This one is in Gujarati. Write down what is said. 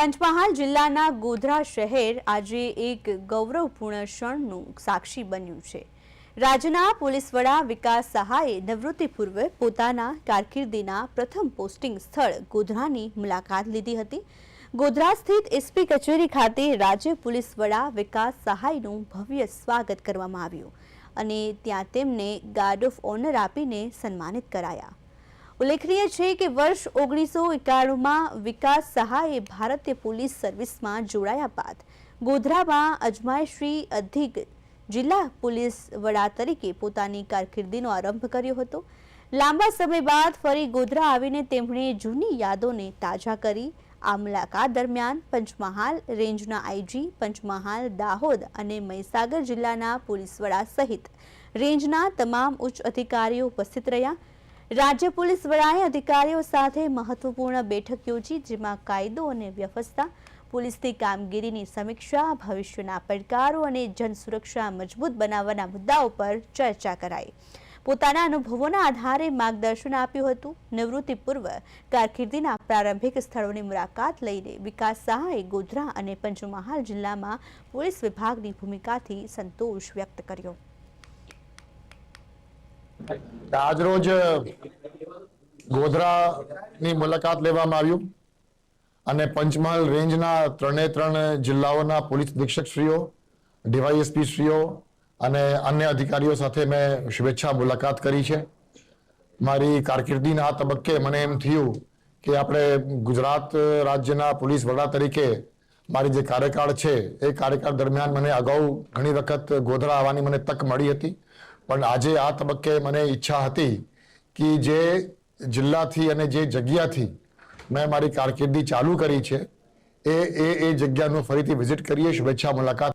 પંચમહાલ જિલ્લાના ગોધરા શહેર આજે એક ગૌરવપૂર્ણ ક્ષણનું સાક્ષી બન્યું છે. રાજ્યના પોલીસ વડા વિકાસ સહાયે નિવૃત્તિ પૂર્વે પોતાના કારકિર્દીના પ્રથમ પોસ્ટિંગ સ્થળ ગોધરાની મુલાકાત લીધી હતી. ગોધરા સ્થિત એસપી કચેરી ખાતે રાજ્ય પોલીસ વડા વિકાસ સહાયનું ભવ્ય સ્વાગત કરવામાં આવ્યું અને ત્યાં તેમને ગાર્ડ ઓફ ઓનર આપીને સન્માનિત કરાયા. ઉલ્લેખનીય છે કે વર્ષ ઓગણીસો એકાણુંમાં વિકાસ સહાયે ભારતીય પોલીસ સર્વિસમાં જોડાયા બાદ ગોધરામાં અજમાયશ્રી અધિક જિલ્લા પોલીસ વડા તરીકે પોતાની કારકિર્દીનો આરંભ કર્યો હતો. લાંબા સમય બાદ ફરી ગોધરા આવીને તેમણે જૂની યાદોને તાજા કરી. આ મુલાકાત દરમિયાન પંચમહાલ રેન્જના આઈજી પંચમહાલ દાહોદ અને મહીસાગર જિલ્લાના પોલીસ વડા સહિત રેન્જના તમામ ઉચ્ચ અધિકારીઓ ઉપસ્થિત રહ્યા. રાજ્ય પોલીસ વડાએ અધિકારીઓ સાથે મહત્વપૂર્ણ બેઠક યોજી, જેમાં કાયદો અને વ્યવસ્થા, પોલીસની કામગીરીની સમીક્ષા, ભવિષ્યના પડકારો અને જનસુરક્ષા મજબૂત બનાવવાના મુદ્દાઓ પર ચર્ચા કરાઈ. પોતાના અનુભવોના આધારે માર્ગદર્શન આપ્યું હતું. નિવૃત્તિ પૂર્વ કારકિર્દીના પ્રારંભિક સ્થળોની મુલાકાત લઈને વિકાસ સહાયે ગોધરા અને પંચમહાલ જિલ્લામાં પોલીસ વિભાગની ભૂમિકાથી સંતોષ વ્યક્ત કર્યો. આજરોજ ગોધરાની મુલાકાત લેવામાં આવ્યું અને પંચમહાલ રેન્જના ત્રણે ત્રણ જિલ્લાઓના પોલીસ અધિક્ષકશ્રીઓ ડીવાયએસપીશ્રીઓ અને અન્ય અધિકારીઓ સાથે મેં શુભેચ્છા મુલાકાત કરી છે. મારી કારકિર્દીના આ તબક્કે મને એમ થયું કે આપણે ગુજરાત રાજ્યના પોલીસ વડા તરીકે મારી જે કાર્યકાળ છે, એ કાર્યકાળ દરમિયાન મને અગાઉ ઘણી વખત ગોધરા આવવાની મને તક મળી હતી. પણ આજે આ તબક્કે મને ઈચ્છા હતી કે જે જિલ્લાથી અને જે જગ્યાથી મેં મારી કારકિર્દી ચાલુ કરી છે, એ એ એ જગ્યાનું ફરીથી વિઝિટ કરીએ. શુભેચ્છા, મુલાકાત.